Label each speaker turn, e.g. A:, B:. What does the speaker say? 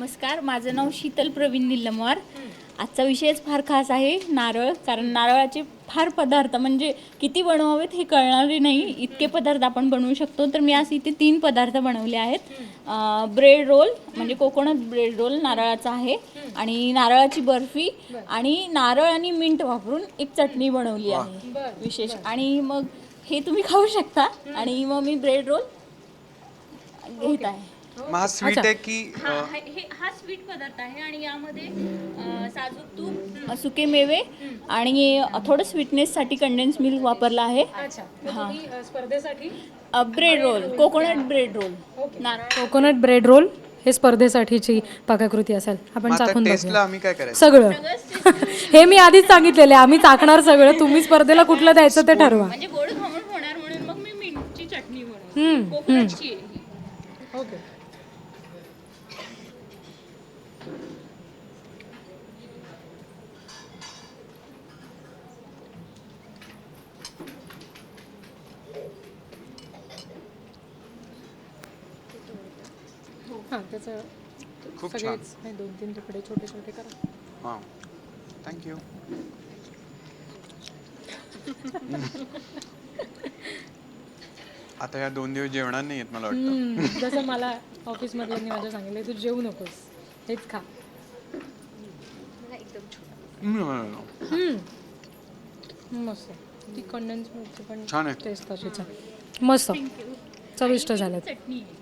A: नमस्कार. माझं नाव शीतल प्रवीण निलमवार. आजचा विषयच फार खास आहे नारळ. कारण नारळाचे फार पदार्थ म्हणजे किती बनवावेत हे कळणारे नाही. इतके पदार्थ आपण बनवू शकतो. तर मी आज इथे तीन पदार्थ बनवले आहेत. ब्रेड रोल म्हणजे कोकोनट ब्रेड रोल नारळाचा आहे. आणि नारळाची बर्फी आणि नारळ आणि मिंट वापरून एक चटणी बनवली आहे. विशेष. आणि मग हे तुम्ही खाऊ शकता. आणि मग मी ब्रेड रोल घेत आहे.
B: मग हा स्वीट आहे की
A: हा हा- हे हा स्वीट पदार्थ आहे आणि यामध्ये अ, साजूक तूप सुके मेवे आणि थोडं स्वीटनेससाठी कंडेन्स मिल्क वापरला आहे.
C: अच्छा. मग तुम्ही अ, स्पर्धेसाठी?
A: अ, bread roll coconut bread roll नारळ
C: कोकोनट ब्रेड रोल हे स्पर्धेसाठीची पाककृती असेल. आपण
B: मग आता
C: चाखून
B: टेस्टला
C: बघूया.
B: आम्ही काय करायचं?
C: सगळं. हे मी आधीच सांगितलेले आम्ही चाकणार सगळं. तुम्ही स्पर्धेला कुठलं द्यायचं ते ठरवा.
A: म्हणजे गोड खाऊन होणार म्हणून मग मी मिंटची चटणी
C: हम्म,
A: आहे ही.
C: ओके. हां त्याचं
B: खूप छान.
C: सगळेच नाही, दोन तीन तुकडे छोटे छोटे करा.
B: हां थँक्यू आता या दोन दिवस जेवणार नाही आहेत मला वाटतं.
C: हम्म, जसं मला ऑफिसमधल्यांनी माझ्या सांगितलं तू जेवू नकोस हेच खा.
B: हम्म.
C: मस्त. ती कंडेन्स मिल्कची पण
B: छान आहे.
C: टेस्ट तशीच आहे मस्त. चविष्ट झालं
A: चटणी. आहे